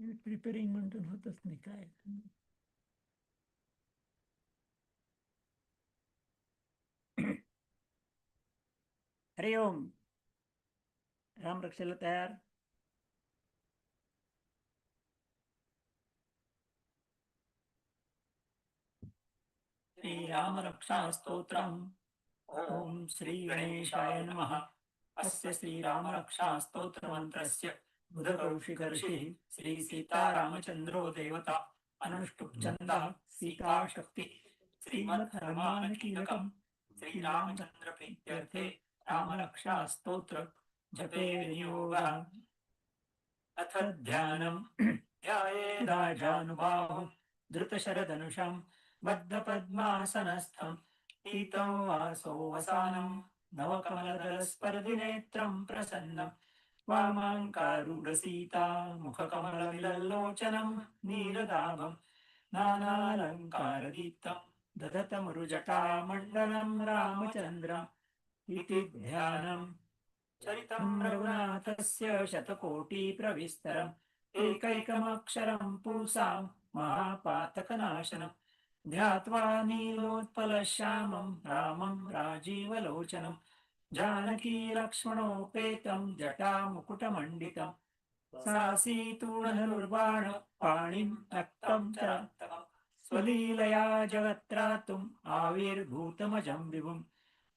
Preparing म्हणून होतच नाही काय. हरि ओम. राम रक्षेला तयार. श्रीराम रक्षा स्तोत्रम् ओम श्री गणेशाय नमः. अस्य श्रीराम रक्षा बुधकौशिकर्षिः श्री सीतारामचन्द्रो देवता अनुष्टुप्छन्दः सीता शक्ति श्रीमद् श्रीरामचंद्र प्रीत्यर्थे जपे विनियोगः। अथ ध्यानम् ध्यायेदाजानुबाहुम् धृतशरदनुषम् बद्धपद्मासनस्थम् पीतं वासो वसानं नवकमलदलस्पर्धिनेत्रं प्रसन्नं वामाङ्कारूढसीता मुखकमलविलल्लोचनं नीलदाभं नानालङ्कारदीप्तं दधतमरुजटामण्डलं रामचन्द्रम् इति ध्यानम्। चरितं रघुनाथस्य शतकोटिप्रविस्तरम् एकैकमक्षरं पुंसां महापातकनाशनम्। ध्यात्वा नीलोत्पलश्यामं रामं राजीवलोचनं जानकीलक्ष्मणोपेतं जटामुकुटमण्डितं सासीतूणधनुर्बाण पाणिं रक्तं च। स्वलीलया जगत्रातुम् आविर्भूतमजं विभुम्।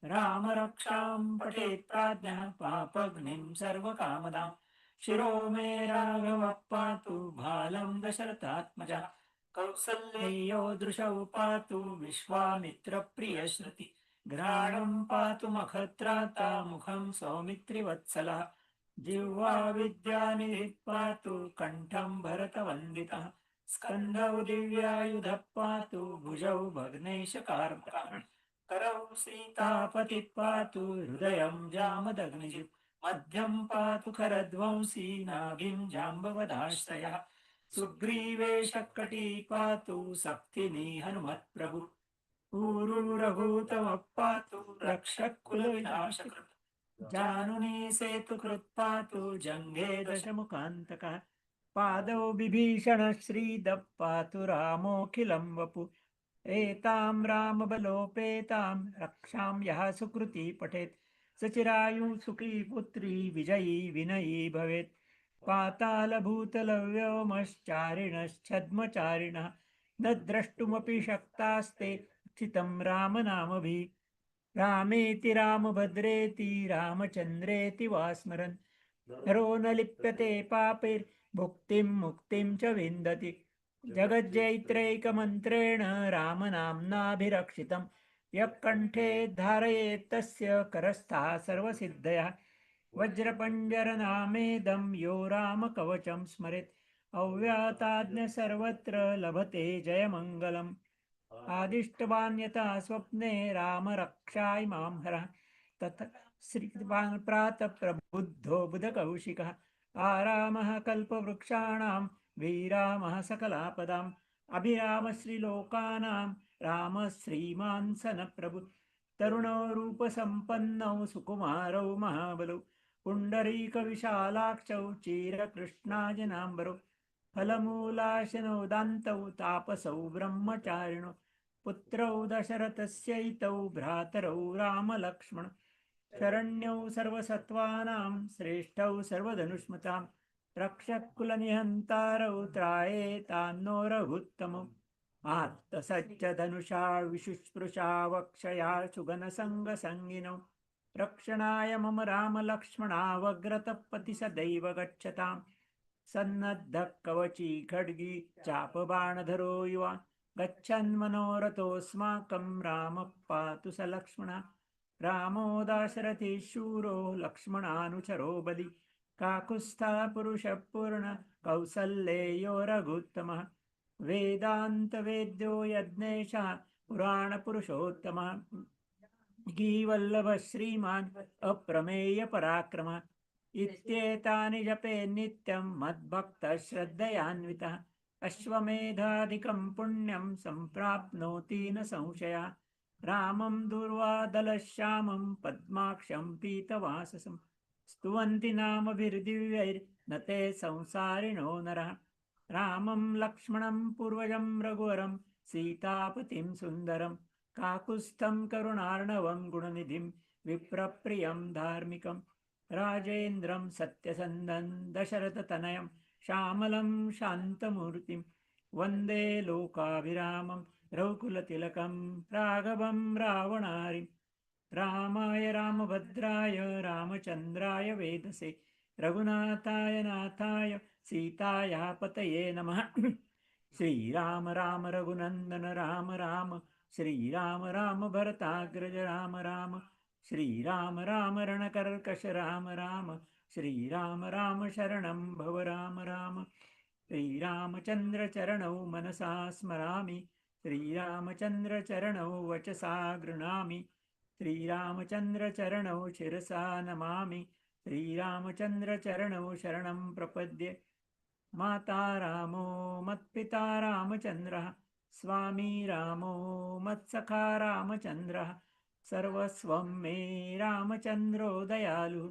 रामरक्षां पठेत् प्राज्ञः पापग्निं सर्वकामदाम्। शिरो मे राघवः पातु भालं दशरथात्मजा। कौसल्ययो दृशौ पातु विश्वामित्रप्रियश्रुति। घ्राणं पातु मखत्राता मुखं सौमित्रिवत्सलः। जिह्वा विद्यानिधिः पातु कण्ठं भरतवन्दितः। स्कन्धौ दिव्यायुधः पातु भुजौ भग्नेशकार्मकः। करौ सीतापतिः पातु हृदयं जामदग्निजित् मध्यं पातु करध्वंसी नाभिं जाम्बवदाश्रयः सुग्रीवेशकटी पातु सक्तिनी हनुमत्प्रभु। ऊरूरभूतमः पातु रक्षकुलविनाशकृत् जानुनी सेतुकृत् पातु जङ्घे दशमुखान्तकः। पादौ बिभीषणः श्रीदः रामोऽखिलं वपु एतां रामबलोपेतां रक्षां यः सुकृती पठेत्। सचिरायु सुखी पुत्री विजयी विनयी भवेत्। पातालभूतलव्योमश्चारिणश्छद्मचारिणः। न द्रष्टुमपि शक्तास्ते स्थितं रामनामभिः। रामेति रामभद्रेति रामचन्द्रेति वा स्मरन् नरो न लिप्यते पापैर्भुक्तिं मुक्तिं च विन्दति। जगज्जैत्रैकमन्त्रेण रामनाम्नाभिरक्षितं यः कण्ठे धारयेत् तस्य करस्थः सर्वसिद्धयः। वज्रपञ्जरनामेदं यो रामकवचं स्मरेत्। अव्याताज्ञ सर्वत्र लभते जयमङ्गलम्। आदिष्टवान् यथा स्वप्ने रामरक्षाय मां हरः। तथा श्रीवान् प्रातः प्रबुद्धो बुधकौशिकः। आरामः कल्पवृक्षाणां वीरामः सकलापदाम्। अभिरामश्रीलोकानां रामः श्रीमान् सनप्रभु तरुणौ रूपसम्पन्नौ सुकुमारौ महाबलौ। पुण्डरीकविशालाक्षौ चीरकृष्णाजनाम्बरौ। फलमूलाशनोदान्तौ तापसौ ब्रह्मचारिणौ। पुत्रौ दशरथस्यैतौ भ्रातरौ रामलक्ष्मण। शरण्यौ सर्वसत्त्वानां श्रेष्ठौ सर्वधनुष्मतां रक्षकुलनिहन्तारौ त्रायेतान्नो रघुत्तमम् आत्तसच्च धनुषा विशुस्पृशा वक्षया सुगनसङ्गसङ्गिनौ। रक्षणाय मम रामलक्ष्मणावग्रतपति सदैव गच्छताम्। सन्नद्धः कवची खड्गी चापबाणधरो युवा गच्छन्मनोरथोऽस्माकं रामः पातु स लक्ष्मणः। रामो दाशरथी शूरो लक्ष्मणानुचरो बलि। काकुस्था पुरुषः पूर्ण कौसल्येयो रघुत्तमः। वेदान्तवेद्यो यज्ञेशः पुराणपुरुषोत्तमः। गीवल्लभः श्रीमान् अप्रमेयपराक्रमः इत्येतानि जपे नित्यं मद्भक्तश्रद्धयान्वितः। अश्वमेधाधिकं पुण्यं सम्प्राप्नोति न संशया। रामं दुर्वादलश्यामं पद्माक्षं पीतवाससं। स्तुवन्ति नामभिर्दिव्यैर्न ते संसारिणो नरः। रामं लक्ष्मणं पूर्वजं रघुवरं सीतापतिं सुन्दरं। काकुत्स्थं करुणार्णवं गुणनिधिं विप्रप्रियं धार्मिकं। राजेन्द्रं सत्यसन्दं दशरथतनयं। श्यामलं शान्तमूर्तिं वन्दे लोकाभिरामं रघुकुलतिलकं राघवं रावणारिं। रामाय रामभद्राय रामचन्द्राय वेदसे रघुनाथाय नाथाय सीताया पतये नमः। श्रीराम राम रघुनन्दन राम राम श्रीराम राम भरताग्रज राम राम श्रीराम राम रणकर्कश राम राम श्रीराम राम शरणं भव राम राम। श्रीरामचन्द्रचरणौ मनसा स्मरामि। श्रीरामचन्द्रचरणौ वचसा गृह्णामि श्रीरामचन्द्रचरणौ शिरसा नमामि। श्रीरामचन्द्रचरणौ शरणं प्रपद्ये। माता रामो मत्पिता रामचन्द्रः। स्वामी रामो मत्सखा रामचन्द्रः। सर्वस्वं मे रामचन्द्रो दयालुः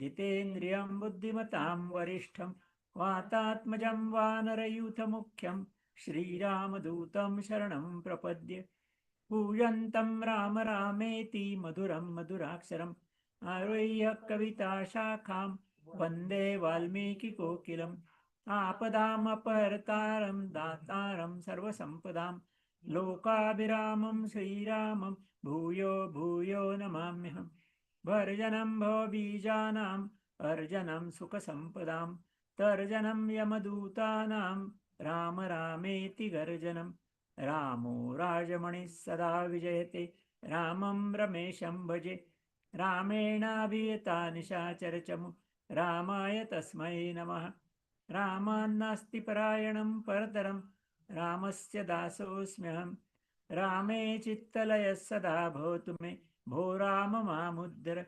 जितेन्द्रियं बुद्धिमतां वरिष्ठं वातात्मजं वानरयूथमुख्यं श्रीरामदूतं शरणं प्रपद्ये। पूजन्तं राम रामेति मधुरं मधुराक्षरम् आरुह्य कविताशाखां वन्दे वाल्मीकिकोकिलम् आपदामपहर्तारं दातारं सर्वसम्पदां लोकाभिरामं श्रीरामं भूयो भूयो नमाम्यहम्। भर्जनं भवबीजानाम् अर्जनं सुखसम्पदां तर्जनं यमदूतानां राम रामेति गर्जनं रामो राजमणिः सदा विजयते रामं रमेशं भजे। रामेणाभियता निशाचरचमु रामाय तस्मै नमः। रामान्नास्ति परायणं परतरं रामस्य दासोऽस्म्यहं। रामे चित्तलयः सदा भवतु मे भो राम मामुद्धर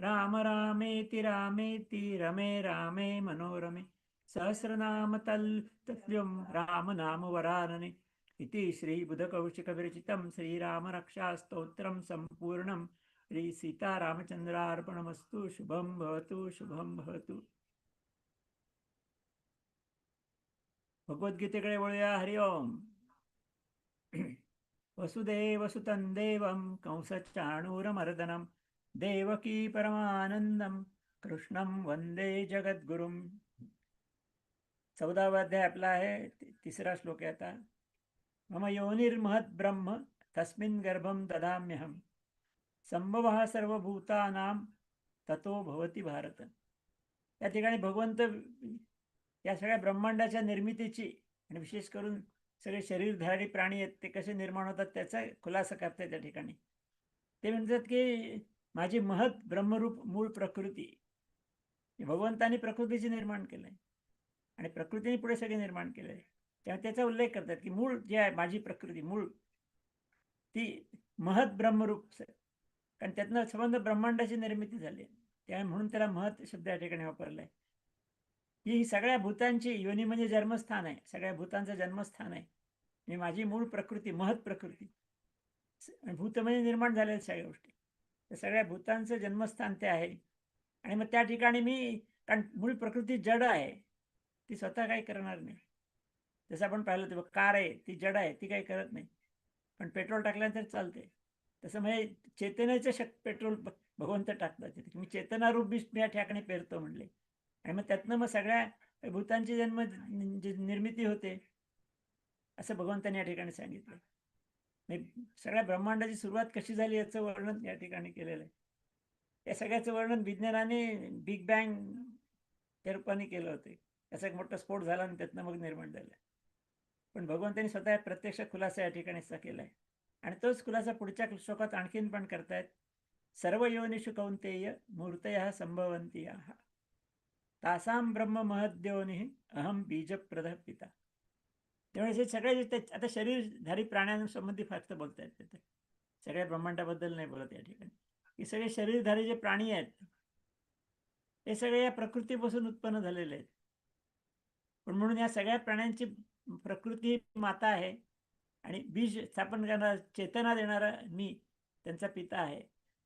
राम रामेति रामेति रमे रामे मनोरमे। सहस्रनाम तल् तत्ल्यं रामनामवरानने इति श्रीबुधकौशिकविरचितं श्रीरामरक्षास्तोत्रं सम्पूर्णं। श्रीसीतारामचन्द्रार्पणमस्तु। शुभं भवतु शुभं भवतु। भगवद्गीतेकडे वळूया हरिओम वसुदेवसुतं देवं कंसचाणूरमर्दनं देवकी परमानंदम कृष्णं वंदे जगद्गुरुम चौदावा अध्याय आपला आहे तिसरा श्लोक आहे आता. मम योनिर्महत ब्रह्म तस्मिन् गर्भं ददाम्यहं. संभवः सर्वभूतानां ततो भवती भारत. या ठिकाणी भगवंत या सगळ्या ब्रह्मांडाच्या निर्मितीची आणि विशेष करून सगळे शरीरधारी प्राणी आहेत ते कसे निर्माण होतात त्याचा खुलासा करतात त्या ठिकाणी. ते म्हणतात की माझी महत ब्रह्मरूप मूळ प्रकृती. भगवंतानी प्रकृतीचे निर्माण केलंय. आणि प्रकृतीने पुढे सगळे निर्माण केले त्यामुळे तेव्हा त्याचा उल्लेख करतात की मूळ जे आहे माझी प्रकृती मूळ ती महत ब्रह्मरूप कारण त्यातनं संबंध ब्रह्मांडाची निर्मिती झाली. त्यामुळे म्हणून त्याला महत शब्द या ठिकाणी वापरलाय. ही सगळ्या भूतांची योनी म्हणजे जन्मस्थान आहे. सगळ्या भूतांचं जन्मस्थान आहे. मी माझी मूळ प्रकृती महत प्रकृती. भूत म्हणजे निर्माण झालेल्या सगळ्या गोष्टी. तर सगळ्या भूतांचं जन्मस्थान ते आहे. आणि मग त्या ठिकाणी मी कारण मूळ प्रकृती जड आहे ती स्वतः काही करणार नाही. जसं आपण पाहिलं होतं कार आहे ती जड आहे ती काही करत नाही. पण पेट्रोल टाकल्यानंतर चालते तसं म्हणजे चेतनेचं शक पेट्रोल भगवंत टाकतात. मी चेतनारूप बीज मी या ठिकाणी पेरतो म्हणले. आणि मग त्यातनं मग सगळ्या भूतांची जन्म निर्मिती होते असं भगवंतांनी या ठिकाणी सांगितलं. म्हणजे सगळ्या ब्रह्मांडाची सुरुवात कशी झाली याचं वर्णन या ठिकाणी केलेलं आहे. या सगळ्याचं वर्णन विज्ञानाने बिग बँग त्या रूपाने केलं होतं. याचा एक मोठा स्फोट झाला आणि त्यातनं मग निर्माण झालं. पण भगवंतांनी स्वतः प्रत्यक्ष खुलासा या ठिकाणीचा केला आहे. आणि तोच खुलासा पुढच्या श्लोकात आणखीन पण करतायत. सर्व योनिषु कौंतेय मूर्तय संभवंती तासाम ब्रह्म महद्योनी अहम बीजप्रद पिता। त्यामुळे हे सगळे जे ते- आता शरीरधारी प्राण्यांसंबंधी फक्त बोलतायत ते ते. सगळ्या ब्रह्मांडाबद्दल नाही बोलत या ठिकाणी. हे सगळे शरीरधारी जे प्राणी आहेत हे सगळे या प्रकृतीपासून उत्पन्न झालेले आहेत. पण म्हणून या सगळ्या प्राण्यांची प्रकृती ही माता आहे आणि बीज स्थापन करणारा चेतना देणारा मी त्यांचा पिता आहे.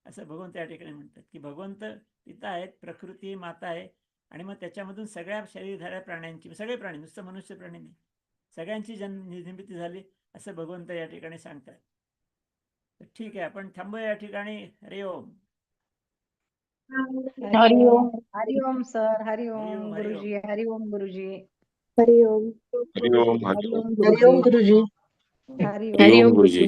असं भगवंत या ठिकाणी म्हणतात की भगवंत पिता आहेत प्रकृती ही माता आहे आणि मग त्याच्यामधून सगळ्या शरीरधाऱ्या प्राण्यांची सगळे प्राणी नुसतं मनुष्य प्राणी नाही. सगळ्यांची जन्म निर्मिती झाली असं भगवंत या ठिकाणी सांगतात. तर ठीक आहे आपण थांबूया या ठिकाणी. हरि ओम. हरिओम हरिओम सर. हरिओम. गुरुजी. हरिओम गुरुजी. हरिओम हरिओम गुरुजी. हरिओम हरिओम गुरुजी.